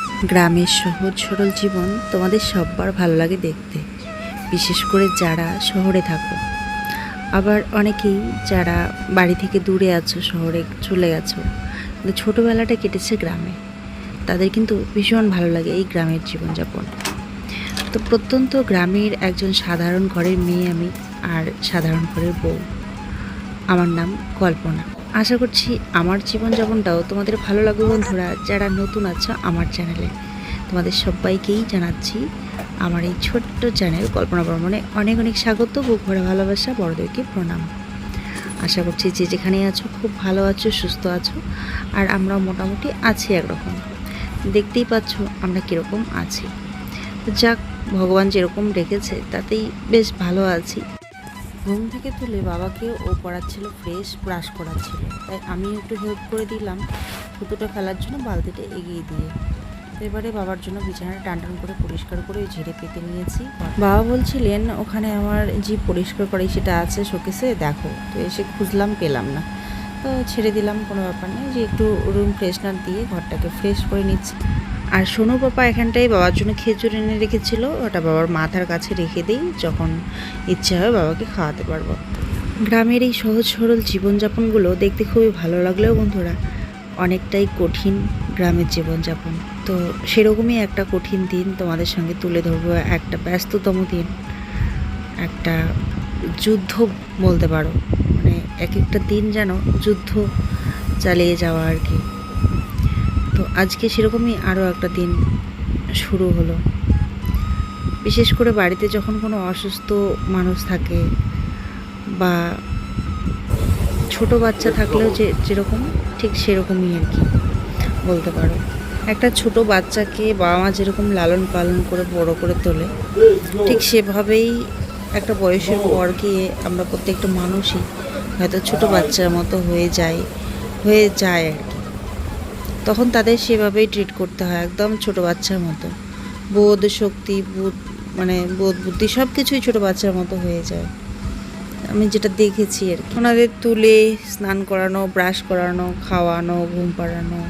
গ্রামের সহজ সরল জীবন তোমাদের সববার ভালো লাগে দেখতে, বিশেষ করে যারা শহরে থাকো। আবার অনেকেই যারা বাড়ি থেকে দূরে আছো, শহরে চলে গেছো ছোটোবেলাটা কেটেছে গ্রামে। তাদের কিন্তু ভীষণ ভালো লাগে এই গ্রামের জীবনযাপন। তো প্রত্যন্ত গ্রামের একজন সাধারণ ঘরের মেয়ে আমি আর সাধারণ ঘরের বউ। আমার নাম কল্পনা। আশা করছি আমার জীবনযাপনটাও তোমাদের ভালো লাগবে বন্ধুরা, যারা নতুন আছো আমার চ্যানেলে। তোমাদের সবাইকেই জানাচ্ছি আমার এই ছোট্ট চ্যানেল কল্পনা ভ্রমণে অনেক অনেক স্বাগত, বুক ভরা ভালোবাসা, বড়দেরকে প্রণাম। আশা করছি যে যেখানে আছো, খুব ভালো আছো, সুস্থ আছো, আর আমরা মোটামুটি আছি একরকম। দেখতেই পাচ্ছ আমরা কীরকম আছি। যাক, ভগবান যেরকম রেখেছে তাতেই বেশ ভালো আছি। ঘুম থেকে তুলে বাবাকে ও পড়াচ্ছিল ফ্রেশ ব্রাশ করাচ্ছিল। তাই আমি একটু হেল্প করে দিলাম থুতুটা ফেলার জন্য বালতিটা এগিয়ে দিয়ে। এবারে বাবার জন্য বিছানাটা টান টান করে পরিষ্কার করে ঝেড়ে পেতে নিয়েছি। বাবা বলছিলেন, ওখানে আমার যে পরিষ্কার করে সেটা আছে শোকেসে, দেখো। তো এসে খুঁজলাম, পেলাম না। তো ছেড়ে দিলাম, কোনো ব্যাপার নেই। যে একটু রুম ফ্রেশনার দিয়ে ঘরটাকে ফ্রেশ করে নিচ্ছি। আর সোনু পাপা, এখানটায় বাবার জন্য খেজুর এনে রেখেছিল। ওটা বাবার মাথার কাছে রেখে দিই, যখন ইচ্ছা হয় বাবাকে খাওয়াতে পারব। গ্রামের এই সহজ সরল জীবনযাপনগুলো দেখতে খুবই ভালো লাগলেও বন্ধুরা, অনেকটাই কঠিন গ্রামের জীবনযাপন। তো সেরকমই একটা কঠিন দিন তোমাদের সঙ্গে তুলে ধরবো, একটা ব্যস্ততম দিন। একটা যুদ্ধ বলতে পারো মানে এক একটা দিন যেন যুদ্ধ চালিয়ে যাওয়া আর কি। তো আজকে সেরকমই আরও একটা দিন শুরু হলো। বিশেষ করে বাড়িতে যখন কোনো অসুস্থ মানুষ থাকে বা ছোট বাচ্চা থাকলেও যে যেরকম, ঠিক সেরকমই আর কি বলতে পারো। একটা ছোট বাচ্চাকে বাবা মা যেরকম লালন পালন করে, বড় করে তোলে, ঠিক সেভাবেই একটা বয়সের পর গিয়ে আমরা প্রত্যেকটা মানুষই হয়তো ছোট বাচ্চার মতো হয়ে যাই হয়ে যায় আর কি। তখন তাদের সেভাবেই ট্রিট করতে হয়, একদম ছোট বাচ্চার মতো। বোধ শক্তি, বুধ মানে বোধ বুদ্ধি সব কিছুই ছোটো বাচ্চার মতো হয়ে যায়। আমি যেটা দেখেছি আর কি। ওনাদের তুলে স্নান করানো, ব্রাশ করানো, খাওয়ানো, ঘুম পাড়ানো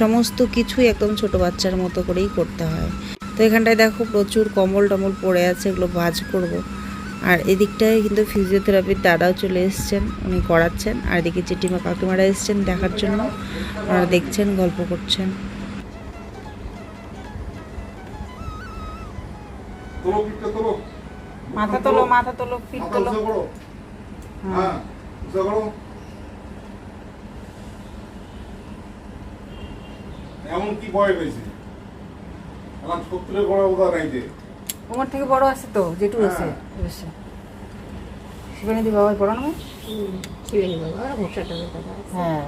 সমস্ত কিছুই একদম ছোট বাচ্চার মতো করেই করতে হয়। তো এখানটায় দেখো প্রচুর কম্বল টমল পড়ে আছে, এগুলো ভাজ করব। আর এদিকটায় কিন্তু ফিজিওথেরাপির দাদাও চলে এসছেন উনি করাচ্ছেন। আর এদিকে জেঠিমা কাকিমারা এসছেন দেখার জন্য। ওনারা দেখছেন গল্প করছেন। মাথা তোলো মাথা তোলো পিঠ তোলো। হ্যাঁ। এমন কি বয়স হয়েছে। এখন সত্তরের বড় নাই যে। তোমার থেকে বড় আছে তো জেঠু আছে হ্যাঁ। অবশ্য শিবানীদি বাবা বড় না ছিলেন বাবা ঘোষাটা হ্যাঁ।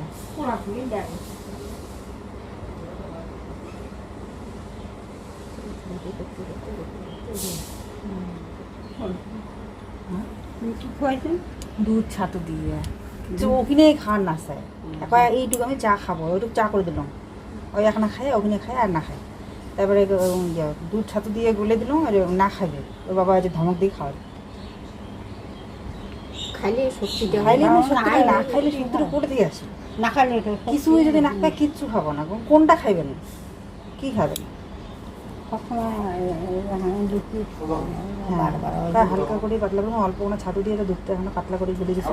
খুয়াইছেন? দুধ ছাতু দিয়ে। ওখানে খাওয়ার না চাই এখন এইটুকু আমি চা খাব ওইটুকু চা করে দিলাম। ওই এখন খায় ওখানে খায় আর না খায়। তারপরে ইয়ে, দুধ ছাতু দিয়ে গুলে দিলাম আর না খাবে ওর বাবা আজ ধমক দিয়ে খাওয়াবে খাইলে শক্তিটা খাইলে না না সত্যি না খাইলে সত্যি করে দিয়ে আসে। না খাইলে এটা কিছু যদি না খায় কিচ্ছু খাব না কোনটা খাইবেন কি খাবেন তা হালকা করে পাতলা করে অল্প কোনো ছাতু দিয়ে দুধটা এখন পাতলা করে গুলে দিচ্ছে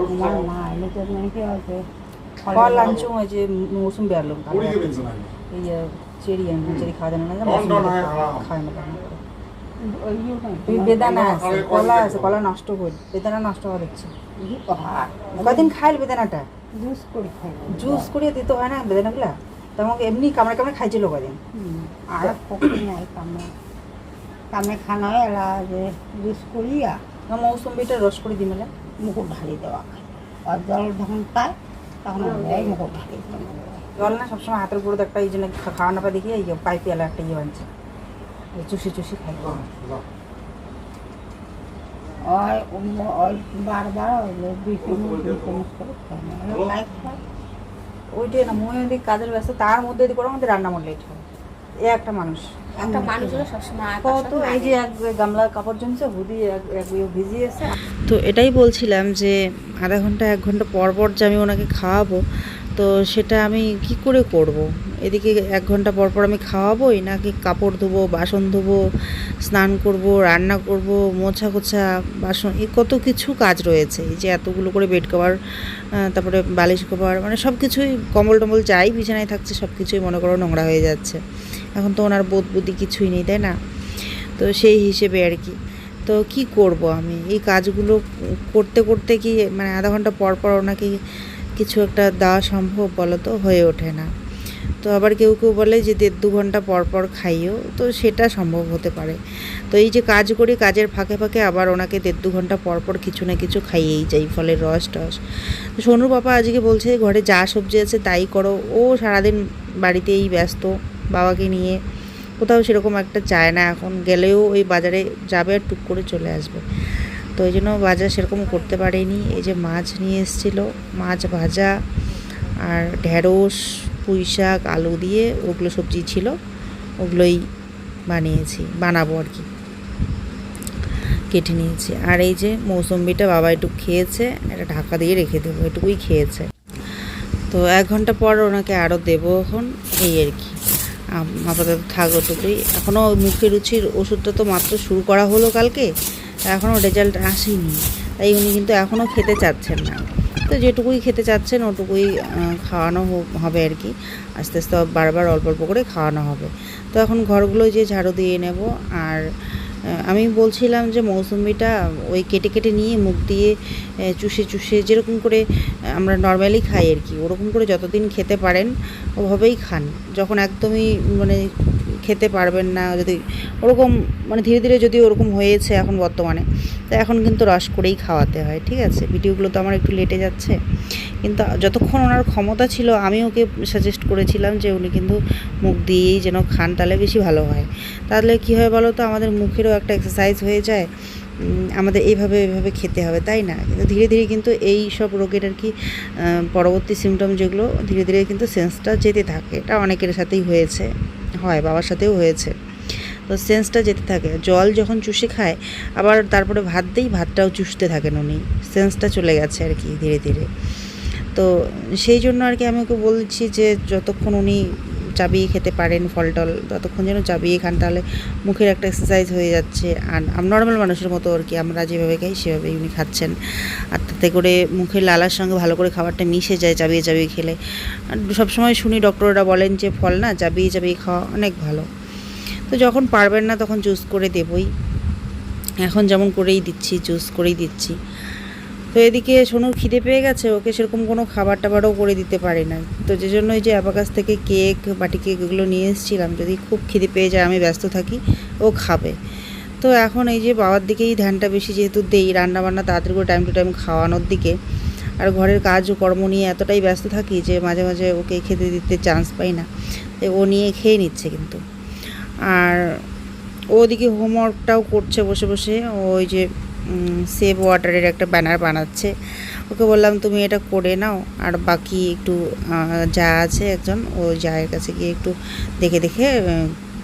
ফল আনছো ওই যে মৌসুম বেরলাম এই চেরি আনলাম চেরি খাওয়া যায় না। খায় না বেদানা আছে কলা আছে কলা নষ্ট করে বেদানা নষ্ট হওয়া দেখছি কদিন খাইল বেদানাটা জুস করে খাই জুস করে দিতে হয় না বেদানাগুলা তো আমাকে এমনি কামড়ে কামড়ে খাইছিল কদিন আর পক্ষে নাই কামে কামে খানা যে জুস করিয়া মৌসুমিটা রস করে দিই মেলা মুকুট ঢালি দেওয়া খায় আর জল যখন পায় তখন মুকুট ঢালি। জল না সবসময় হাতের উপর একটা এই জন্য খা- খাওয়া না পা দেখি এই পাইপে এলা একটা ইয়ে বানছে। এই চুষি চুষি খাই বারবার না। ওইটাই না মনে যদি কাজের ব্যস্ত তার মধ্যে যদি করে আমাদের রান্না মনে লেট হয়। এ একটা মানুষ। একটা মানুষ কত এই যে এক গামলা কাপড় জমছে হুদি এক এক ইয়ে ভিজিয়েছে তো এটাই বলছিলাম যে আধা ঘণ্টা এক ঘণ্টা পর পর যে আমি ওনাকে খাওয়াবো তো সেটা আমি কি করে করব। এদিকে এক ঘণ্টা পর পর আমি খাওয়াবোই? নাকি কাপড় ধোবো, বাসন ধোবো, স্নান করব, রান্না করব মোছা কোছা বাসন এই কত কিছু কাজ রয়েছে। এই যে এতগুলো করে বেড কভার তারপরে বালিশ কভার মানে সব কিছুই কম্বল টম্বল যাই বিছানায় থাকছে, সব কিছুই মনে করো নোংরা হয়ে যাচ্ছে। এখন তো ওনার বোধ বুদ্ধি কিছুই নেই, তাই না? তো সেই হিসেবে আর কি। তো কি করব আমি? এই কাজগুলো করতে করতে কি মানে আধা ঘণ্টা পর পর ওনাকে কিছু একটা দেওয়া সম্ভব বলো তো? হয়ে ওঠে না। তো আবার কেউ কেউ বলে যে দেড় দু ঘণ্টা পর পর খাইও, তো সেটা সম্ভব হতে পারে। তো এই যে কাজ করি, কাজের ফাঁকে ফাঁকে আবার ওনাকে দেড় দু ঘণ্টা পর পর কিছু না কিছু খাইয়েই যাই ফলের রস টস। তো সোনুর বাবা আজকে বলছে, ঘরে যা সবজি আছে তাই করো। ও সারাদিন বাড়িতেই ব্যস্ত, বাবাকে নিয়ে। কোথাও সেরকম একটা চায় না এখন। গেলেও ওই বাজারে যাবে আর টুক করে চলে আসবে। তো ওই জন্য বাজার সেরকম করতে পারিনি। এই যে মাছ নিয়ে এসেছিল, মাছ ভাজা আর ঢ্যাঁড়স পুঁই শাক, আলু দিয়ে ওগুলো সবজি ছিল, ওগুলোই বানিয়েছি, বানাবো আর কি। কেটে নিয়েছি। আর এই যে মৌসম্বিটা বাবা একটু খেয়েছে এটা ঢাকা দিয়ে রেখে দেবো, এটুকুই খেয়েছে। তো এক ঘণ্টা পর ওনাকে আরও দেবো এখন, এই আর কি। আপাতত থাক ওটুকুই এখনও মুখে রুচির ওষুধটা তো মাত্র শুরু করা হলো কালকে এখনও রেজাল্ট আসেনি। তাই উনি কিন্তু এখনও খেতে চাচ্ছেন না। তো যেটুকুই খেতে চাচ্ছেন, ওটুকুই খাওয়ানো হবে আর কি। আস্তে আস্তে বারবার অল্প অল্প করে খাওয়ানো হবে। তো এখন ঘরগুলো যে ঝাড়ু দিয়ে নেব আর আমি বলছিলাম যে মৌসুমিটা ওই কেটে কেটে নিয়ে মুখ দিয়ে চুষে চুষে যেরকম করে আমরা নর্মালি খাই আর কি। ওরকম করে যতদিন খেতে পারেন, ওভাবেই খান। যখন একদমই মানে খেতে পারবেন না, যদি ওরকম মানে ধীরে ধীরে যদি ওরকম হয়েছে এখন বর্তমানে, তো এখন কিন্তু রস করেই খাওয়াতে হয়, ঠিক আছে? ভিডিওগুলো তো আমার একটু লেটে যাচ্ছে। কিন্তু যতক্ষণ ওনার ক্ষমতা ছিল, আমি ওকে সাজেস্ট করেছিলাম যে উনি কিন্তু মুখ দিয়েই যেন খান, তাহলে বেশি ভালো হয়। তাহলে কী হয় বলো তো আমাদের মুখেরও একটা এক্সারসাইজ হয়ে যায়। আমাদের এইভাবে এইভাবে খেতে হবে, তাই না? কিন্তু ধীরে ধীরে কিন্তু এই সব রোগের আর কি পরবর্তী সিমটম যেগুলো, ধীরে ধীরে কিন্তু সেন্সটা যেতে থাকে। এটা অনেকের সাথেই হয়েছে, হয়, বাবার সাথেও হয়েছে। তো সেন্সটা যেতে থাকে। জল যখন চুষে খায়, আবার তারপরে ভাত দিই ভাতটাও চুষতে থাকেন উনি। সেন্সটা চলে গেছে আর কি, ধীরে ধীরে। তো সেই জন্য আর কি আমি ওকে বলছি যে, যতক্ষণ উনি চাবিয়ে খেতে পারেন ফল টল ততক্ষণ যেন চাবিয়ে খান, তাহলে মুখের একটা এক্সারসাইজ হয়ে যাচ্ছে। আর নর্মাল মানুষের মতো আর কি, আমরা যেভাবে খাই সেভাবেই উনি খাচ্ছেন। আর তাতে করে মুখের লালার সঙ্গে ভালো করে খাবারটা মিশে যায় চাবিয়ে চাবিয়ে খেলে। আর সবসময় শুনি ডক্টররা বলেন যে, ফল না, চাবিয়ে চাবিয়ে খাওয়া অনেক ভালো। তো যখন পারবেন না, তখন জুস করে দেবই। এখন যেমন করেই দিচ্ছি জুস করেই দিচ্ছি। তো এদিকে সোনুর খিদে পেয়ে গেছে, ওকে সেরকম কোনো খাবার টাবারও করে দিতে পারি না তো যে জন্য ওই যে অ্যাবাকাস থেকে কেক, বাটি কেক এগুলো নিয়ে এসেছিলাম, যদি খুব খিদে পেয়ে যায় আমি ব্যস্ত থাকি, ও খাবে। তো এখন এই যে বাবার দিকেই ধ্যানটা বেশি, যেহেতু দেই রান্না বান্না তাড়াতাড়ি করে টাইম টু টাইম খাওয়ানোর দিকে। আর ঘরের কাজ কর্ম নিয়ে এতটাই ব্যস্ত থাকি যে মাঝে মাঝে ওকে খেতে দিতে চান্স পাই না। তো ও নিয়ে খেয়ে নিচ্ছে কিন্তু। আর ওদিকে হোমওয়ার্কটাও করছে বসে বসে, ওই যে সেভ ওয়াটারের একটা ব্যানার বানাচ্ছে। ওকে বললাম, তুমি এটা করে নাও। আর বাকি একটু যা আছে একজন, ও জায়ের কাছে গিয়ে একটু দেখে দেখে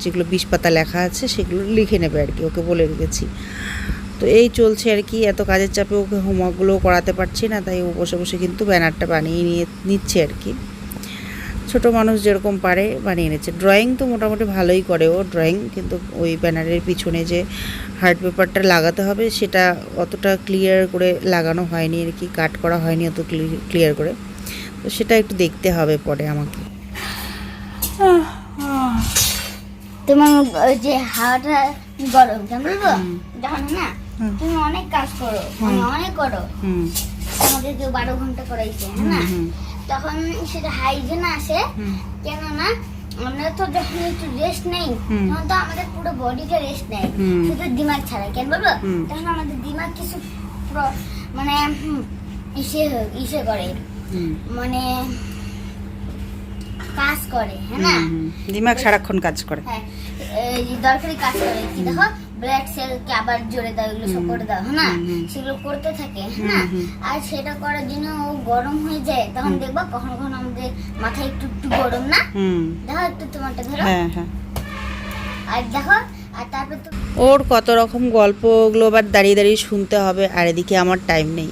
যেগুলো বিষ পাতা লেখা আছে, সেগুলো লিখে নেবে আর কি। ওকে বলে রেখেছি। তো এই চলছে আর কি। এত কাজের চাপে ওকে হোমওয়ার্কগুলোও করাতে পারছি না। তাই ও বসে বসে কিন্তু ব্যানারটা বানিয়ে নিয়ে, নিচ্ছে আর কি। ছোট মানুষ যেরকম পারে বানিয়ে নিচ্ছে। ড্রয়িং তো মোটামুটি ভালোই করে ও ড্রয়িং কিন্তু ওই ব্যানারের পিছনে যে হার্ড পেপারটা লাগাতে হবে সেটা অতটা ক্লিয়ার করে লাগানো হয়নি আর কি কাট করা হয়নি অত ক্লিয়ার করে। তো সেটা একটু দেখতে হবে পরে আমাকে। তোমার ওই যে হাওয়াটা গরম বলব জানো না? তুমি অনেক কাজ করো মানে অনেক করো। আমাদের কেউ বারো ঘণ্টা করাইছে হ্যাঁ না তখন সেটা হাইজেন আসে। কেননা আমরা তো যখন একটু রেস্ট নেই তখন তো আমাদের পুরো বডিটা রেস্ট নেয়। শুধু দিমাগ ছাড়া কেন বলব তখন আমাদের দিমাগ কিছু মানে ইসে ইসে করে। মানে কাজ করে হ্যাঁ না। দিমাগ সারাক্ষণ কাজ করে। হ্যাঁ এই দরকারি কাজ করে কি দেখো? ব্লাড সেলকে আবার জোরে দাও এগুলো সব করে দাও হ্যাঁ? না হুম। সেগুলো করতে থাকে হ্যাঁ? না হুম। আর সেটা করার জন্য ও গরম হয়ে যায় তখন দেখবা কখনো কখনো আমাদের মাথায় একটু একটু গরম না? দেখো একটু তোমারটা ধরো। হ্যাঁ হ্যাঁ। আর দেখো ওর কত রকম গল্পগুলো আবার দাঁড়িয়ে দাঁড়িয়ে শুনতে হবে, আর এদিকে আমার টাইম নেই।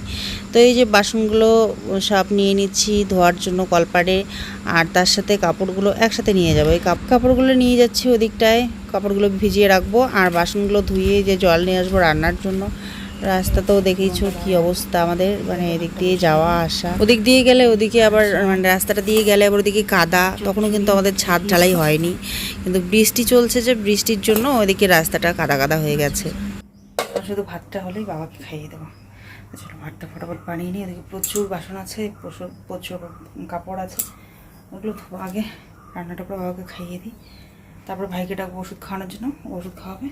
তো এই যে বাসনগুলো সব নিয়ে নিচ্ছি ধোয়ার জন্য কলপাড়ে আর তার সাথে কাপড়গুলো একসাথে নিয়ে যাব। এই কাপ- কাপড়গুলো নিয়ে যাচ্ছি ওদিকটায়, কাপড়গুলো ভিজিয়ে রাখব, আর বাসনগুলো ধুয়ে যে জল নিয়ে আসব রান্নার জন্য রাস্তাতেও দেখেইছো কি অবস্থা আমাদের? মানে এদিক দিয়ে যাওয়া, আসা। ওদিক দিয়ে গেলে ওদিকে আবার মানে রাস্তাটা দিয়ে গেলে আবার ওদিকে কাদা। তখনও কিন্তু আমাদের ছাদ ঢালাই হয়নি। কিন্তু বৃষ্টি চলছে যে বৃষ্টির জন্য ওদিকে রাস্তাটা কাদা কাদা হয়ে গেছে। শুধু ভাতটা হলেই বাবাকে খাইয়ে দেবো। তো চলো, ভাতটা ফটাফট বানিয়ে নিই ওদিকে প্রচুর বাসন আছে, প্রচুর প্রচুর কাপড় আছে। ওগুলো ধোবো আগে, রান্নাটা করে বাবাকে খাইয়ে দিই। তারপরে ভাইকে ডাকবো ওষুধ খাওয়ানোর জন্য ওষুধ খাওয়াবে।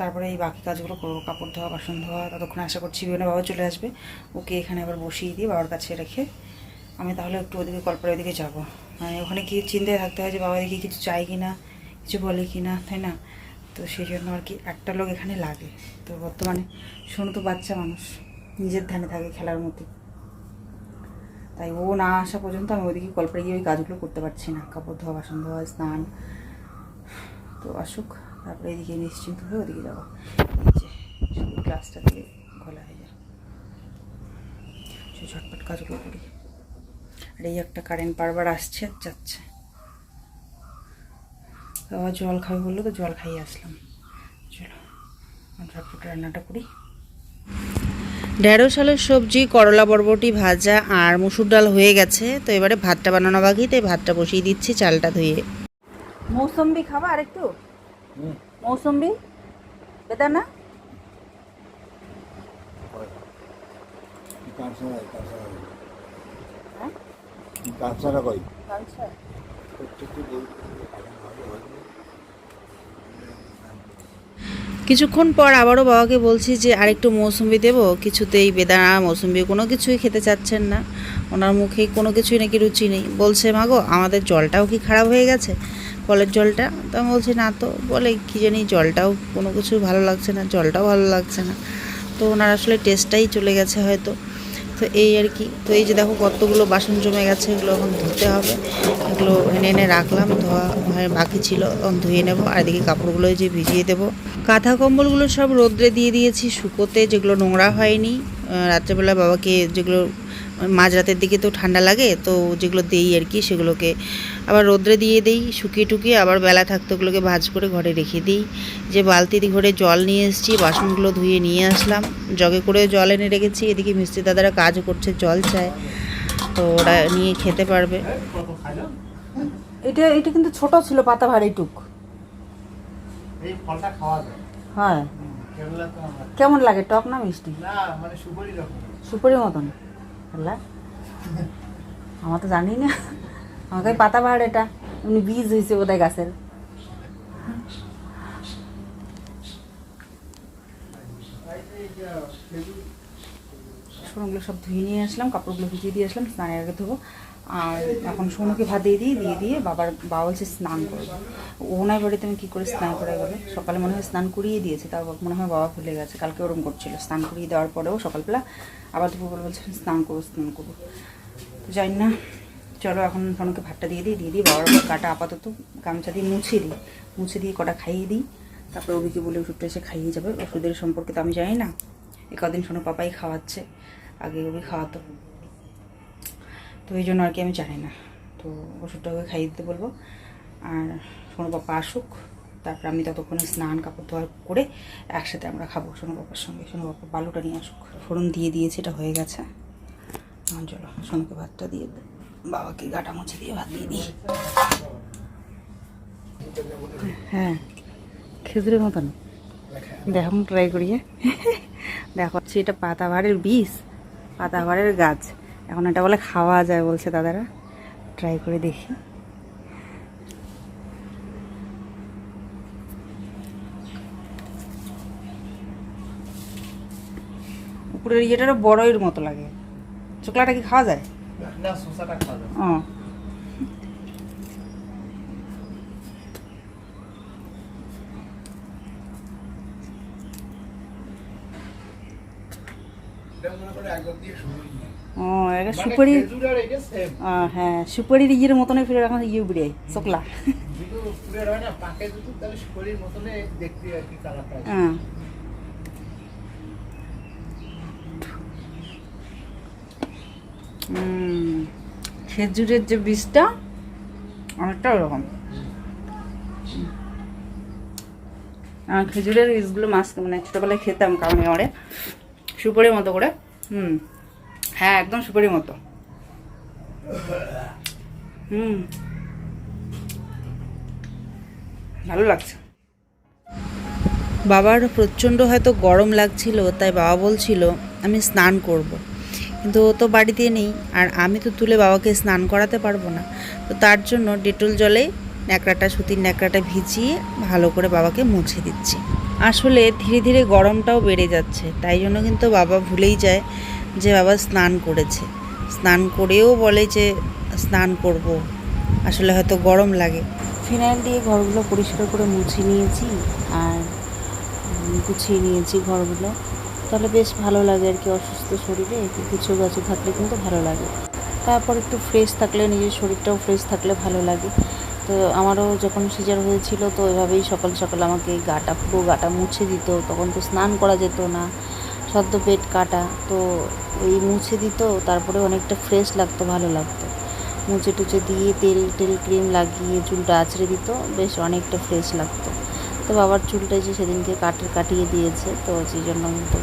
তারপরে এই বাকি কাজগুলো করব, কাপড় ধোয়া, বাসন ধোয়া, ততক্ষণ আশা করছি বিবেনা বাবা চলে আসবে। ওকে এখানে আবার বসিয়ে দিয়ে বাবার কাছে রেখে আমি তাহলে একটু ওদিকে কল্পনার ওদিকে যাব। মানে ওখানে কি চিন্তায় থাকতে হয় যে বাবা দেখি কিছু চাই কি না কিছু বলে কি না তাই না? তো সেই জন্য আর কি একটা লোক এখানে লাগে। তো বর্তমানে শোনো তো বাচ্চা মানুষ, নিজের ধ্যানে থাকে খেলার মতো তাই ও না আসা পর্যন্ত আমি ওদিকে কল্পে গিয়ে ওই কাজগুলো করতে পারছি না। কাপড় ধোয়া, বাসন ধোয়া, স্নান। তো আসুক। তারপরে এদিকে নিশ্চিন্ত হয়ে ওদিকে যাব। এই যে শুধু গ্লাসটা দিয়ে গলা হয়ে যায় সে ঝটপট কাজগুলো করি। আর এই একটা কারেন্ট বারবার আসছে আর যাচ্ছে। আবার জল খাবে বলল তো জল খাইয়ে আসলাম। চলো ঝটপট রান্নাটা করি। ঢেঁড়স আলুর সবজি করলা বরবটি ভাজা আর মুসুর ডাল হয়ে গেছে। তো এবারে ভাতটা বানানো বাকি তাই ভাতটা বসিয়ে দিচ্ছি চালটা ধুয়ে। মৌসম্বি খাবা আর একটু মৌসম্বি? বেদানা? হ্যাঁ? কিছুক্ষণ পর আবারও বাবাকে বলছি যে আরেকটু মৌসুম্বি দেবো কিছুতেই বেদানা মৌসুম্বি কোনো কিছুই খেতে চাচ্ছেন না। ওনার মুখে কোনো কিছুই নাকি রুচি নেই। বলছে মাগো আমাদের জলটাও কি খারাপ হয়ে গেছে? কলের জলটা? তো আমি বলছি, না তো। বলে, কী জানি, জলটাও কোনো কিছু ভালো লাগছে না, জলটাও ভালো লাগছে না। তো ওনার আসলে টেস্টটাই চলে গেছে হয়তো। তো এই আর কি। তো এই যে দেখো, কতগুলো বাসন জমে গেছে, এগুলো এখন ধুতে হবে। এগুলো এনে এনে রাখলাম, ধোয়া বাকি ছিল তখন ধুয়ে নেব। আর এদিকে কাপড়গুলো যে ভিজিয়ে দেবো। কাঁথা কম্বলগুলো সব রোদ্রে দিয়ে দিয়েছি শুকোতে, যেগুলো নোংরা হয়নি। রাত্রেবেলা বাবাকে যেগুলো মাঝরাতের দিকে তো ঠান্ডা লাগে তো যেগুলো দেই আর কি সেগুলোকে আবার রোদ্রে দিয়ে দিই শুকিয়ে টুকিয়ে আবার বেলা থাকতে ওগুলোকে ভাজ করে ঘরে রেখে দিই। যে বালতিতে ঘরে জল নিয়ে এসেছি বাসনগুলো ধুয়ে নিয়ে আসলাম জগে করে জল এনে রেখেছি এদিকে মিস্ত্রি দাদারা কাজ করছে জল চায় তো ওরা নিয়ে খেতে পারবে। এটা এটা কিন্তু ছোট ছিল পাতা ভারী টুক। এই ফলটা খাওয়া যায়। হ্যাঁ। কেমন লাগে টক না মিষ্টি? না মানে সুপারি মতন। আমার তো জানি না। আমাকে পাতা বাহার এটা। উনি বীজ হয়েছে বোধহয় গাছের। সব ধুয়ে নিয়ে আসলাম, কাপড়গুলো ভিজিয়ে দিয়ে আসলাম, স্নানের আগে ধোবো। আর এখন সোনুকে ভাত দিয়ে দিই, দিয়ে দিয়ে বাবার, বাবা বলছে স্নান করব। ওনার বাড়িতে আমি কী করে স্নান করে গেলে? সকালে মনে হয় স্নান করিয়ে দিয়েছে তারপর মনে হয় বাবা ভুলে গেছে, কালকে ওরম করছিল। স্নান করিয়ে দেওয়ার পরেও সকালবেলা আবার দুপুরবেলা বলছে, স্নান করব স্নান করব। জানি না, চলো এখন সোনুকে ভাতটা দিয়ে দিই দিয়ে দিই, বাবার কাটা আপাতত গামছা দিয়ে মুছে দিই। মুছে দিয়ে কটা খাইয়ে দিই। তারপরে ওদিকে বলে ওষুধটা এসে খাইয়ে যাবে। ওষুধের সম্পর্কে তো আমি জানি না। এ কদিন শোনো পাপাই খাওয়াচ্ছে। আগে ওকে খাওয়াতো। তো এই জন্য আর কি আমি জানি না। তো ওষুধটা ওকে খাইয়ে দিতে বলব। আর সোনো পাপা আসুক, তারপর আমি ততক্ষণে স্নান, কাপড় ধোয়া করে একসাথে আমরা খাব সোনো পাপার সঙ্গে। সোনো পাপা বালুটা নিয়ে আসুক। ফোড়ন দিয়ে দিয়েছে, এটা হয়ে গেছে। এখন চলো সোনুকে ভাতটা দিয়ে। বাবাকে গাটা মুছে দিয়ে ভাত দিয়ে দিই। হ্যাঁ খেজুরের মতন। দেখো ট্রাই করিয়ে দেখো হচ্ছে এটা পাতাবাহারের বীজ পাতাবাহারের গাছ। এখন এটা বলে খাওয়া যায় বলছে দাদারা। ট্রাই করে দেখি। উপরের ইয়েটারও বড়ইয়ের মতো লাগে। চোকলাটা কি খাওয়া যায়? খাওয়া যায়। ও। এটা মনে করে একবার দিয়ে শুরু ও এটা সুপারি সেম আহ, হ্যাঁ সুপারির ইয়ের মতনই ফিরে এখন ইয়ে বেরিয়ে চোকলা হয় খেজুরের যে বীজটা অনেকটা ওরকম। আর খেজুরের বীজগুলো মাছ মানে ছোটোবেলায় খেতাম কারণে করে সুপারির মতো করে। হুম। হ্যাঁ একদম সুপারির মতো। হুম। ভালো লাগছে। বাবার প্রচণ্ড হয়তো গরম লাগছিল, তাই বাবা বলছিল, আমি স্নান করব। কিন্তু ও তো বাড়িতে নেই, আর আমি তো তুলে বাবাকে স্নান করাতে পারব না। তো তার জন্য ডেটল জলে ন্যাকড়াটা, সুতির ন্যাকড়াটা ভিজিয়ে ভালো করে বাবাকে মুছে দিচ্ছি। আসলে ধীরে ধীরে গরমটাও বেড়ে যাচ্ছে, তাই জন্য কিন্তু বাবা ভুলেই যায়। যে বাবা স্নান করেছে। স্নান করেও বলে যে, স্নান করব। আসলে হয়তো গরম লাগে। ফিনাইল দিয়ে ঘরগুলো পরিষ্কার করে মুছে নিয়েছি আর গুছিয়ে নিয়েছি ঘরগুলো। তাহলে বেশ ভালো লাগে আর কি অসুস্থ শরীরে, একটু গুছো গাছো থাকলে কিন্তু ভালো লাগে। তারপর একটু ফ্রেশ থাকলে, নিজের শরীরটাও ফ্রেশ থাকলে ভালো লাগে। তো আমারও যখন সিজার হয়েছিল, তো এভাবেই সকাল সকাল আমাকে গাটা, পুরো গাটা মুছে দিত। তখন তো স্নান করা যেত না। সদ্য পেট কাটা তো ওই মুছে দিত তারপরে অনেকটা ফ্রেশ লাগতো ভালো লাগতো। মুছে টুচে দিয়ে তেল টেল ক্রিম লাগিয়ে চুলটা আছড়ে দিত বেশ অনেকটা ফ্রেশ লাগতো। তো বাবার চুলটা যে সেদিনকে কাটের কাটিয়ে দিয়েছে তো সেই জন্য কিন্তু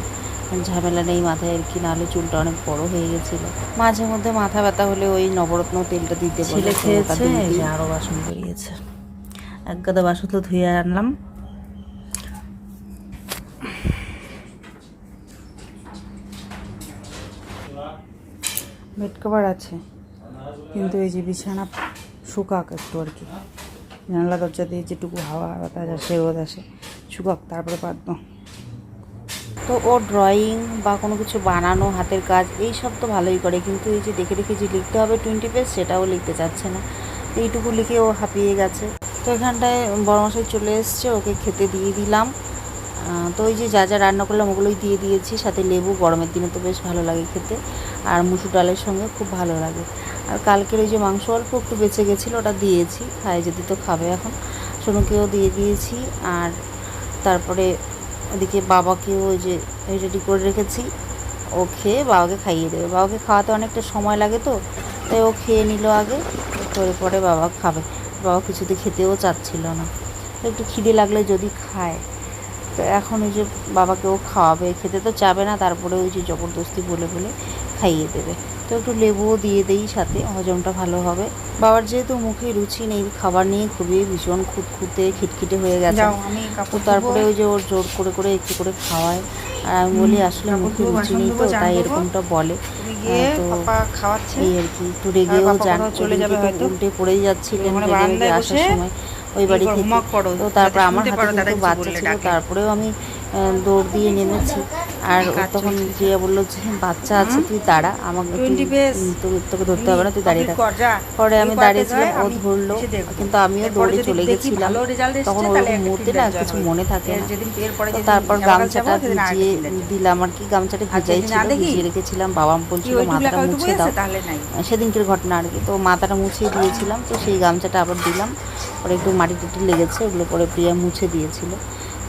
ঝামেলা নেই মাথায় আর কি নাহলে চুলটা অনেক বড় হয়ে গেছিল। মাঝে মধ্যে মাথা ব্যথা হলে ওই নবরত্ন তেলটা দিতে ছেলে খেয়েছে আরও বাসন বেরিয়েছে। এক গাদা বাসন তো ধুয়ে আনলাম। বেড কভার আছে। কিন্তু এই যে বিছানা শুকাক একটু আর কি। জানলা, দরজা দিয়ে যেটুকু হাওয়া বাতাস আসে, রোদ আসে, শুকাক, তারপরে পাতবো তো ও ড্রয়িং বা কোনো কিছু বানানো, হাতের কাজ এই সব তো ভালোই করে। কিন্তু এই যে দেখে দেখে যে লিখতে হবে টোয়েন্টি পেজ সেটাও লিখতে চাচ্ছে না। এইটুকু লিখে ও হাঁপিয়ে গেছে। তো এখানটায় বড়মশাই চলে এসছে, ওকে খেতে দিয়ে দিলাম। তো ওই যে যা যা রান্না করলাম ওগুলোই দিয়ে দিয়েছি। সাথে লেবু, গরমের দিনে তো বেশ ভালো লাগে খেতে। আর মুসুর ডালের সঙ্গে খুব ভালো লাগে। আর কালকের ওই যে মাংস অল্প একটু বেঁচে গেছিল, ওটা দিয়েছি। খায় যদি তো খাবে এখন। সোনুকেও দিয়ে দিয়েছি। আর তারপরে ওদিকে বাবাকেও ওই যে রেডি করে রেখেছি। ও খেয়ে বাবাকে খাইয়ে দেবে। বাবাকে খাওয়াতে অনেকটা সময় লাগে তো, তাই ও খেয়ে নিল আগে। করে পরে বাবা খাবে। বাবা কিছুতে খেতেও চাচ্ছিল না। একটু খিদে লাগলে যদি খায়। তো এখন ওই যে বাবাকেও খাওয়াবে খেতে তো চাবে না তারপরে ওই যে জবরদস্তি বলে বলে খাইয়ে দেবে। তো একটু লেবুও দিয়ে দেই সাথে হজমটা ভালো হবে। বাবার যেহেতু মুখে রুচি নেই খাবার নিয়ে খুবই ভীষণ খুঁতখুঁতে খিটখিটে হয়ে গেছে। তো তারপরে ওই যে ওর জোর করে করে একটু করে খাওয়ায়। আর আমি বলি আসলে মুখে রুচি নেই তো তাই এরকমটা বলে। তো এই আর কি একটু রেগেও যান। উল্টে পড়েই যাচ্ছিলেন বারান্দায় আসার সময়। ওই বাড়ি তো তারপর আমার হাতে কিন্তু বাচ্চা ছিল তারপরেও আমি দৌড় দিয়ে নেমেছি। আর তখন। জিয়া বলল যে বাচ্চা আছে তুই দাঁড়া আমাকে তুই 20 পেজ। উম, তোকে ধরতে হবে না তুই দাঁড়িয়ে থাক। পরে আমি দাঁড়িয়েছিলাম ও ধরলো কিন্তু আমিও দৌড়ে চলে গেছিলাম। তখন ওরকম মুহূর্তে না কিছু মনে থাকে না। তারপর গামছাটা ভিজিয়ে দিলাম আর কি গামছাটা ভিজাই ভিজিয়ে রেখেছিলাম বাবা বলছিল মাথাটা মুছে দাও? সেদিনকের ঘটনা আর কি তো মাথাটা মুছিয়ে দিয়েছিলাম তো সেই গামছাটা আবার দিলাম। পরে একটু মাটি টাটি লেগেছে, ওগুলো পরে প্রিয়া মুছে দিয়েছিল।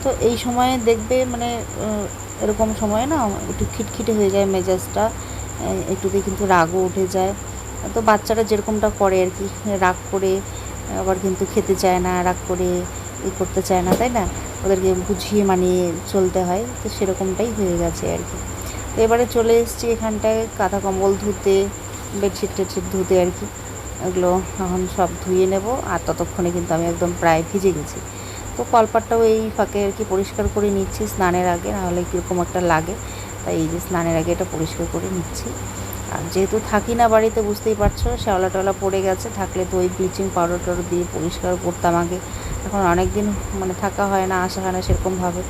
তো এই সময়ে দেখবে মানে এরকম সময়ে না একটু খিটখিটে হয়ে যায় মেজাজটা একটুতে কিন্তু রাগও উঠে যায়। তো বাচ্চারা যেরকমটা করে আর কি, রাগ করে, আবার কিন্তু খেতে চায় না, রাগ করে, ই করতে চায় না, তাই না? ওদেরকে বুঝিয়ে মানিয়ে চলতে হয়, তো সেরকমটাই হয়ে গেছে আর কি। তো এবারে চলে এসেছি এখানটায় কাঁথা কম্বল ধুতে, বেডশিট টেডশিট ধুতে আর কি। এগুলো এখন সব ধুয়ে নেব আর ততক্ষণে কিন্তু আমি একদম প্রায় ভিজে গেছি। তো কলপাটটাও এই ফাঁকে আর কি পরিষ্কার করে নিচ্ছি স্নানের আগে নাহলে কীরকম একটা লাগে। তাই এই যে স্নানের আগে এটা পরিষ্কার করে নিচ্ছি। আর যেহেতু থাকি না বাড়িতে, বুঝতেই পারছ শ্যাওলা টলা পড়ে গেছে, থাকলে তো ওই ব্লিচিং পাউডার টাউডার দিয়ে পরিষ্কার করতাম আগে। এখন অনেক দিন মানে থাকা হয় না, আসা হয় না সেরকমভাবে।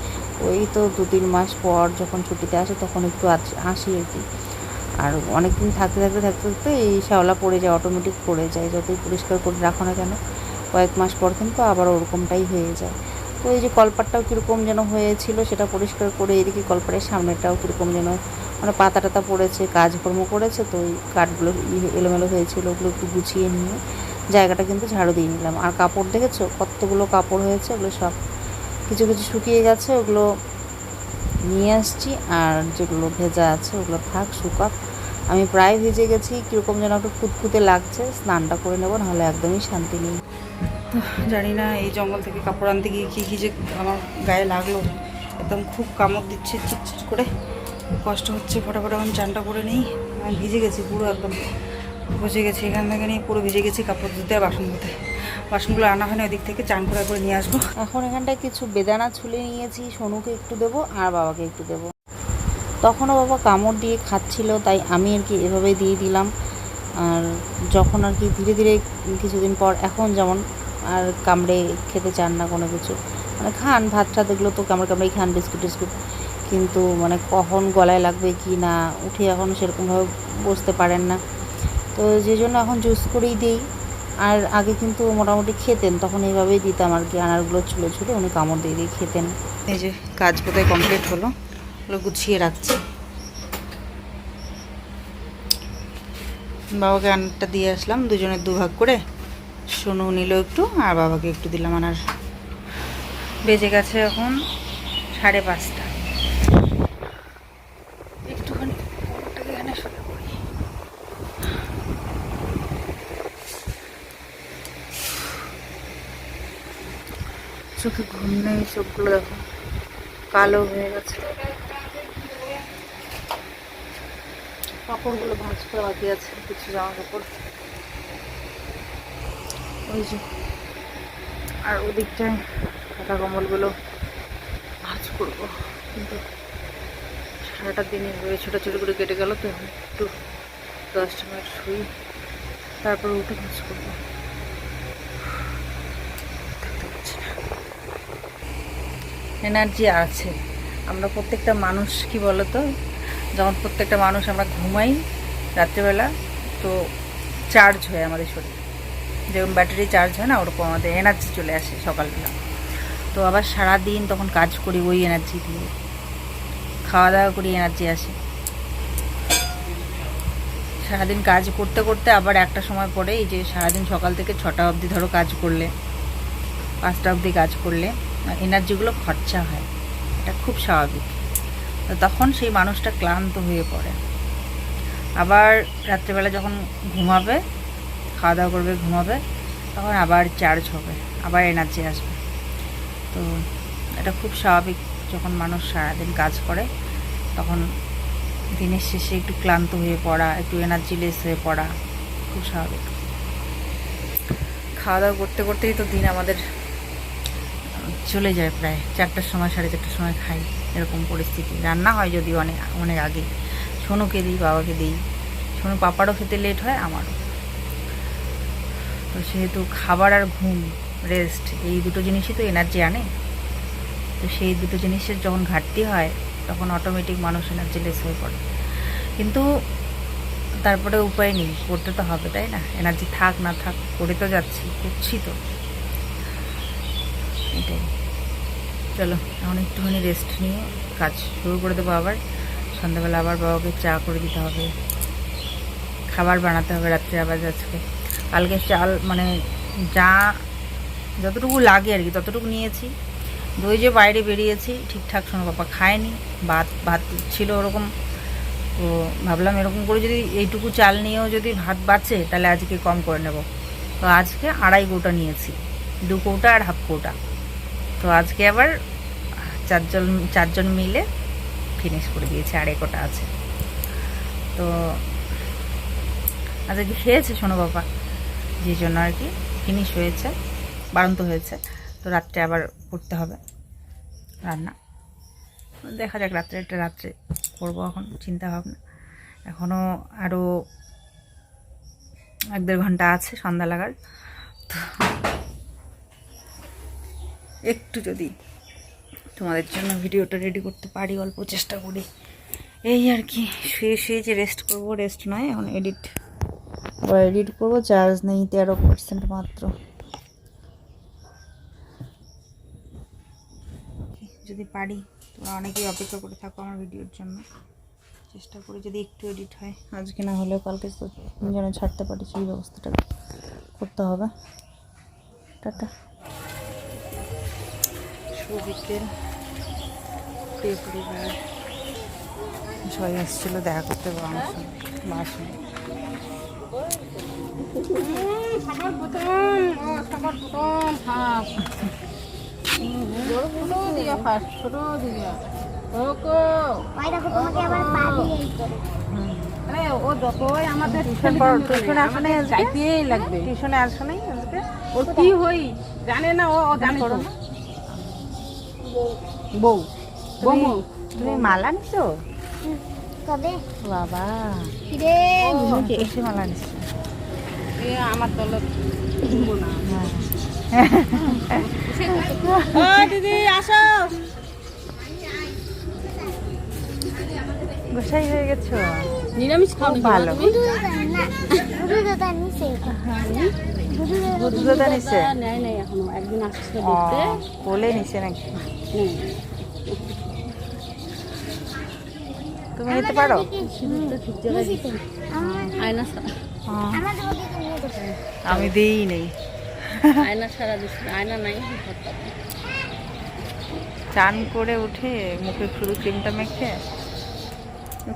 ওই তো দু তিন মাস পর যখন ছুটিতে আসে, তখন একটু আস- আর কি। আর অনেক দিন থাকতে থাকতে থাকতে থাকতে এই শ্যাওলা পড়ে যায় অটোমেটিক পড়ে যায়, যতই পরিষ্কার করে রাখো না কেন, কয়েক মাস পর কিন্তু আবার ওরকমটাই হয়ে যায়। তো এই যে কলপাটটাও কীরকম যেন হয়েছিল, সেটা পরিষ্কার করে এদিকে কলপাটের সামনেটাও কীরকম যেন মানে পাতা টাতা পড়েছে, কাজকর্ম করেছে, তো ওই কাঠগুলো এলোমেলো হয়েছিল, ওগুলো একটু গুছিয়ে নিয়ে জায়গাটা কিন্তু ঝাড়ু দিয়ে নিলাম। আর কাপড় দেখেছ? কতগুলো কাপড় হয়েছে, ওগুলো সব কিছু কিছু শুকিয়ে গেছে, ওগুলো নিয়ে আসছি, আর যেগুলো ভেজা আছে ওগুলো থাক, শুকাক। আমি প্রায় ভিজে গেছি, কীরকম যেন একটু খুঁতখুঁতে লাগছে, স্নানটা করে নেব, নাহলে একদমই শান্তি নেই। জানি না, এই জঙ্গল থেকে কাপড় আনতে গিয়ে কী কী যে আমার গায়ে লাগল। একদম খুব কামড় দিচ্ছে চিটচিট করে। কষ্ট হচ্ছে, ফটাফট এখন চানটা করে নেই। আমি ভিজে গেছি পুরো একদম। বসে গেছি এখান থেকে নিয়ে, পুরো ভিজে গেছি কাপড় ধুতে আর বাসন ধুতে। বাসনগুলো আনা হয় না ওদিক থেকে চান করে করে নিয়ে আসব। এখন এখানটায় কিছু বেদানা ছুলে নিয়েছি, সোনুকে একটু দেবো আর বাবাকে একটু দেবো। তখনও বাবা কামড় দিয়ে খাচ্ছিল, তাই আমি আর কি এভাবেই দিয়ে দিলাম। আর যখন আর কি ধীরে ধীরে কিছুদিন পর এখন যেমন আর কামড়ে খেতে চান না কোনো কিছু। মানে খান, ভাত টাত এগুলো তো কামড়ে কামড়েই খান, বিস্কুট টিস্কুট। কিন্তু মানে কখন গলায় লাগবে কি না, উঠে এখন সেরকমভাবে বসতে পারেন না। তো যে জন্য এখন জুস করেই দিই। আর আগে কিন্তু মোটামুটি খেতেন, তখন এইভাবেই দিতাম আর কি, আনারগুলো ছুলে ছুলে উনি কামড় দিয়ে দিয়ে খেতেন। এই যে কাজ বোধহয় কমপ্লিট হলো, ওগুলো গুছিয়ে রাখছি। বাবাকে আনারটা দিয়ে আসলাম, দুজনের দুভাগ করে। সোনু নিল একটু, আর বাবাকে একটু দিলাম আনার। বেজে গেছে এখন সাড়ে পাঁচটা একটুখানি ফোনটাকে এখানে সরে পড়ি। চোখে ঘুম নেই, চোখগুলো দেখো, কালো হয়ে গেছে। কাপড়গুলো ভাঁজ করা বাকি আছে, কিছু জামা কাপড়। ওই যে, আর ওদিকটায় কাটা কম্বলগুলো ভাঁজ করব। কিন্তু সারাটা দিন এভাবে ছোটো ছোটো করে কেটে গেল তো, একটু দশটা মিনিট শুই, তারপর উঠে ভাঁজ করব থাকতে পারছি না এনার্জি আছে। আমরা প্রত্যেকটা মানুষ, কি বলতো? যখন প্রত্যেকটা মানুষ আমরা ঘুমাই রাত্রেবেলা, তো চার্জ হয় আমাদের শরীর। যেরকম ব্যাটারি চার্জ হয় না, ওরকম আমাদের এনার্জি চলে আসে সকালবেলা। তো আবার সারা দিন তখন কাজ করি ওই এনার্জি দিয়ে। খাওয়া দাওয়া করি এনার্জি আসে। সারাদিন কাজ করতে করতে আবার একটা সময় পরে এই যে সারাদিন সকাল থেকে ছটা অবধি ধরো কাজ করলে, পাঁচটা অবধি কাজ করলে এনার্জিগুলো খরচা হয়। এটা খুব স্বাভাবিক। তো তখন সেই মানুষটা ক্লান্ত হয়ে পড়ে। আবার রাত্রেবেলা যখন ঘুমাবে খাওয়া দাওয়া করবে, ঘুমাবে, তখন আবার চার্জ হবে, আবার এনার্জি আসবে। তো এটা খুব স্বাভাবিক যখন মানুষ সারাদিন কাজ করে, তখন দিনের শেষে একটু ক্লান্ত হয়ে পড়া, একটু এনার্জি লেস হয়ে পড়া, খুব স্বাভাবিক। খাওয়া দাওয়া করতে করতেই তো দিন আমাদের চলে যায় প্রায়। চারটার সময়, সাড়ে চারটার সময় খাই, এরকম পরিস্থিতি। রান্না হয় যদি অনেক অনেক আগে। সোনুকে দিই, বাবাকে দিই। সোনু পাপারও খেতে লেট হয়, আমারও। তো সেহেতু খাবার আর ঘুম রেস্ট এই দুটো জিনিসই তো এনার্জি আনে। তো সেই দুটো জিনিসের যখন ঘাটতি হয়, তখন অটোমেটিক মানুষ এনার্জি লেস হয়ে পড়ে। কিন্তু তারপরে উপায় নেই, করতে তো হবে, তাই না? এনার্জি থাক, না থাক, করে তো যাচ্ছি, করছি তো। এটাই। চলো, এখন একটুখানি রেস্ট নিয়ে কাজ শুরু করে দেবো আবার। সন্ধ্যাবেলা আবার বাবাকে চা করে দিতে হবে। খাবার বানাতে হবে রাত্রে আবার আজকে। কালকে চাল মানে যা যতটুকু লাগে আর কি, ততটুকু নিয়েছি। দই যে বাইরে বেরিয়েছি, ঠিকঠাক শোনো, বাবা খায়নি। ভাত ভাত ছিল ওরকম। তো ভাবলাম এরকম করে যদি এইটুকু চাল নিয়েও যদি ভাত বাঁচে তাহলে আজকে কম করে নেব। তো আজকে আড়াই কৌটা নিয়েছি। দু কৌটা আর হাফ কৌটা। তো আজকে আবার চারজন চারজন মিলে ফিনিশ করে দিয়েছে, আর কৌটা আছে। তো আজকে খেয়েছে শোনো বাবা, যে জন্য আর কি ফিনিশ হয়েছে বাড়ন্ত হয়েছে। তো রাত্রে আবার করতে হবে রান্না। দেখা যাক, রাত্রে একটা রাত্রে করব এখন, চিন্তা ভাবনা। এখনও আরও এক দেড় ঘণ্টা আছে সন্ধ্যা লাগার। তো একটু যদি তোমাদের জন্য ভিডিওটা রেডি করতে পারি, অল্প চেষ্টা করি। এই আর কি, শুয়ে শুয়ে যে রেস্ট করব রেস্ট নয়, এখন এডিট আবার এডিট করব চার্জ নেই তেরো পার্সেন্ট মাত্র। যদি পারি, তোমরা অনেকেই অপেক্ষা করে থাকো আমার ভিডিওর জন্য। চেষ্টা করি যদি একটু এডিট হয়, আজকে না হলেও কালকে তো যেন ছাড়তে পারি, সেই ব্যবস্থাটা করতে হবে। টাটা। পরিবার সবাই এসেছিল দেখা করতে সঙ্গে সবার ও ও যতই আমাদের টিউশন? লাগবে টিউশনে আসো নাই আজকে ওর কি হই? জানে না ও ও জানে বউ। বউ তুমি মালা নিছো? কবে? বাবা। কিরে? এসে মালা নিছো? এ আমার দলত ঘুমবো না। দিদি আসো। গোসাই হয়ে গেছো? নিরামিষ খাও খুব ভালো। দুধু দাদা না দুধু দাদা নিচে দুধু দাদা নিছে নেয় নাই এখনও। একদিন আসছে ও, কোলে নিছে নাকি? তুমি নিতে পারো? আমি দিই নেই আয়না সারা দিচ্ছে আয়না নাই চান করে উঠে মুখে শুধু ক্রিমটা মেখে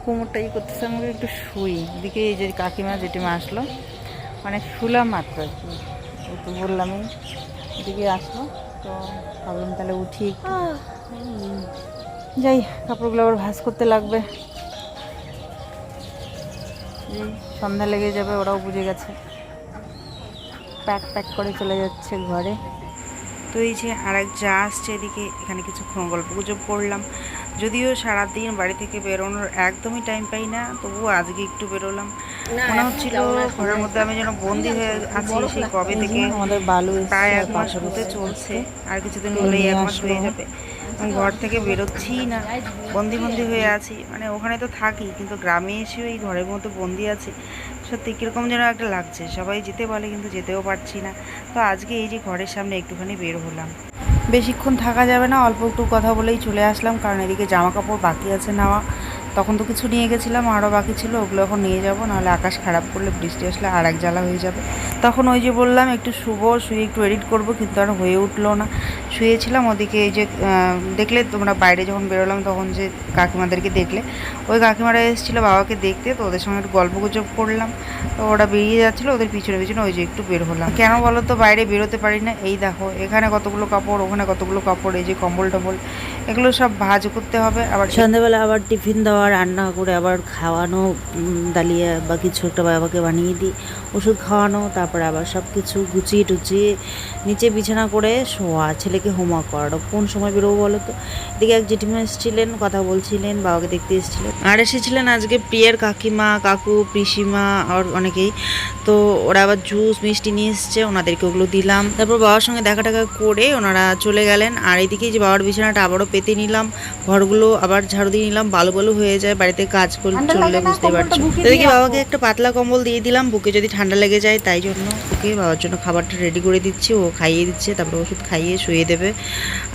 কোমরটা ই করতেছে আমাকে একটু শুই। এদিকে এই যে কাকিমা জেঠিমা আসলো মানে শুলাম মাত্র আর কি। বললামই এদিকে আসলো। তো ভাবলাম তাহলে উঠি। যাই, কাপড়গুলো আবার ভাঁজ করতে লাগবে। সন্ধ্যা লেগে যাবে, ওরাও বুঝে গেছে। প্যাক প্যাক করে চলে যাচ্ছে ঘরে। তো এই যে আর এক যা আসছে এদিকে, এখানে কিছুক্ষণ গল্প গুজব করলাম। যদিও সারাদিন বাড়ি থেকে বেরোনোর একদমই টাইম পাই না, তবুও আজকে একটু বেরোলাম। মনে হচ্ছিল ঘরের মধ্যে আমি যেন বন্দি হয়ে আছি সেই কবে থেকে আমাদের বালু প্রায় এক মাস হতে চলছে। আর কিছুদিন হলেই এক মাস হয়ে যাবে। আমি ঘর থেকে বেরোচ্ছিই না বন্দি বন্দি হয়ে আছি। মানে ওখানে তো থাকি কিন্তু গ্রামে এসেও এই ঘরের মধ্যে বন্দি আছি। সত্যি কীরকম যেন একটা লাগছে। সবাই যেতে বলে কিন্তু যেতেও পারছি না। তো আজকে এই যে ঘরের সামনে একটুখানি বের হলাম। বেশিক্ষণ থাকা যাবে না অল্প একটু কথা বলেই চলে আসলাম। কারণ এদিকে জামা কাপড় বাকি আছে নেওয়া। তখন তো কিছু নিয়ে গেছিলাম আরও বাকি ছিল, ওগুলো এখন নিয়ে যাব, নাহলে আকাশ খারাপ করলে বৃষ্টি আসলে আর এক জ্বালা হয়ে যাবে। তখন ওই যে বললাম, একটু শুভ শুয়ে একটু এডিট করব, কিন্তু আর হয়ে উঠল না। শুয়েছিলাম, ওদিকে এই যে দেখলে তোমরা বাইরে যখন বেরোলাম তখন যে কাকিমাদেরকে দেখলে। ওই কাকিমারা এসেছিল বাবাকে দেখতে, তো ওদের সঙ্গে একটু গল্প গুজব করলাম। তো ওরা বেরিয়ে যাচ্ছিল, ওদের পিছনে পিছনে ওই যে একটু বের হলাম। কেন বলো তো, বাইরে বেরোতে পারি না। এই দেখো, এখানে কতগুলো কাপড়, ওখানে কতগুলো কাপড়, এই যে কম্বল টম্বল, এগুলো সব ভাজ করতে হবে। আবার সন্ধ্যাবেলা আবার টিফিন দেওয়া, রান্না করে আবার খাওয়ানো ডালিয়া বা কিছু একটা বাবাকে বানিয়ে দিই, ওষুধ খাওয়ানো, তারপরে আবার সব কিছু গুছিয়ে টুচিয়ে নিচে বিছানা করে শোয়া। ছেলেকে হোমওয়ার্ক করানো। কোন সময় বেরোবো বলো তো? এদিকে এক জেঠিমা এসেছিলেন কথা বলছিলেন বাবাকে দেখতে এসেছিলেন। আর এসেছিলেন আজকে প্রিয়ার কাকিমা কাকু পিসিমা আর অনেকেই। তো ওরা আবার জুস মিষ্টি নিয়ে এসছে ওনাদেরকে ওগুলো দিলাম। তারপর বাবার সঙ্গে দেখা টাকা করে ওনারা চলে গেলেন। আর এদিকে যে বাবার বিছানাটা আবারও পেতে নিলাম ঘরগুলো আবার ঝাড়ু দিয়ে নিলাম বালু বালু হয়ে যায় বাড়িতে কাজ করে চললে বুঝতে পারছ। এদিকে বাবাকে একটা পাতলা কম্বল দিয়ে দিলাম বুকে যদি ঠান্ডা লেগে যায় তাই জন্য ওকে বাবার জন্য খাবারটা রেডি করে দিচ্ছি ও খাইয়ে দিচ্ছে তারপরে ওষুধ খাইয়ে শুয়ে দেবে।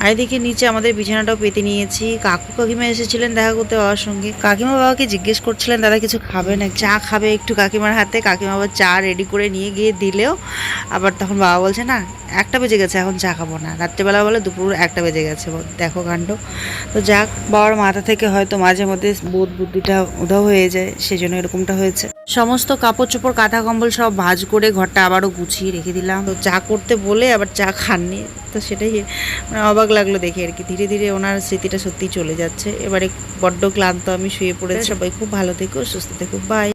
আর এদিকে নিচে আমাদের বিছানাটাও পেতে নিয়েছি। কাকু কাকিমা এসেছিলেন দেখা করতে বাবার সঙ্গে। কাকিমা বাবাকে জিজ্ঞেস করছিলেন, দাদা কিছু খাবে না? চা খাবে একটু কাকিমার হাতে? কাকিমা আবার চা রেডি করে নিয়ে গিয়ে দিলেও আবার তখন বাবা বলছে, না, একটা বেজে গেছে, এখন চা খাব না। রাত্রেবেলা বলে দুপুর একটা বেজে গেছে। দেখো কাণ্ড। তো যাক, বাবার মাথা থেকে হয়তো মাঝে মধ্যে বোধ বুদ্ধিটা উধাও হয়ে যায় সেই জন্য এরকমটা হয়েছে। সমস্ত কাপড় চোপড় কাঁথা কম্বল সব ভাজ করে ঘরটা আবারও গুছিয়ে রেখে দিলাম। তো চা করতে বলে আবার চা খাননি, তো সেটাই মানে অবাক লাগল দেখে আর কি। ধীরে ধীরে ওনার স্মৃতিটা সত্যি চলে যাচ্ছে। এবারে বড্ড ক্লান্ত আমি শুয়ে পড়েছি। সবাই খুব ভালো থেকো সুস্থ থেকো বাই